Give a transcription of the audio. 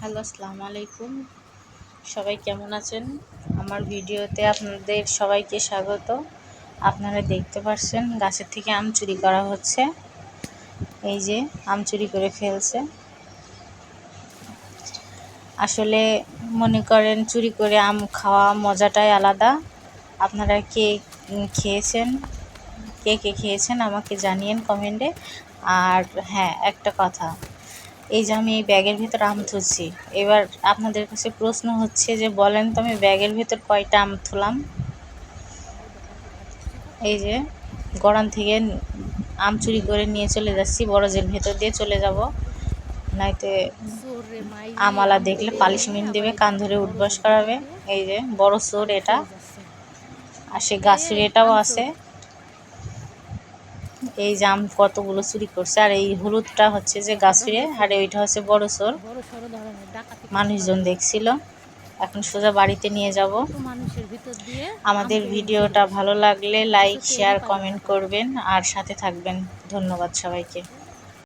Hello, আসসালামু আলাইকুম। সবাই কেমন আছেন? আমার ভিডিওতে আপনাদের সবাইকে স্বাগত। আপনারা দেখতে পাচ্ছেন গাছের থেকে আম চুরি করা হচ্ছে। এই যে আম চুরি করে ফেলছে। আসলে মনে করেন চুরি করে আম খাওয়া মজাটাই আলাদা। আপনারা কে খেয়েছেন? কে কে খেয়েছেন আমাকে জানিয়েন কমেন্টে। আর হ্যাঁ একটা কথা। এই যে আমি এই ব্যাগের ভিতর আম থুচ্ছি এবার আপনাদের কাছে প্রশ্ন হচ্ছে যে, বলেন তো আমি ব্যাগের ভিতর কয়টা আম থুলাম এই যে, গড়ান থেকে আম চুরি করে নিয়ে চলে যাচ্ছি, বড়জের ভেতর দিয়ে চলে যাব। নাইতে আমালা দেখলে পালিশমেন্ট দেবে, কান ধরে উঠবাস করাবে। এই যে, বড় চোর এটা। আর সে গাছের এটাও আছে। এই জাম কতগুলো চুরি করছে, আর এই হলুদটা হচ্ছে যে গাছুরে আর ওইটা হচ্ছে বড় সর মানুষজন দেখছিল। এখন সোজা বাড়িতে নিয়ে যাব। আমাদের ভিডিওটা ভালো লাগলে লাইক শেয়ার কমেন্ট করবেন, আর সাথে থাকবেন। ধন্যবাদ সবাইকে।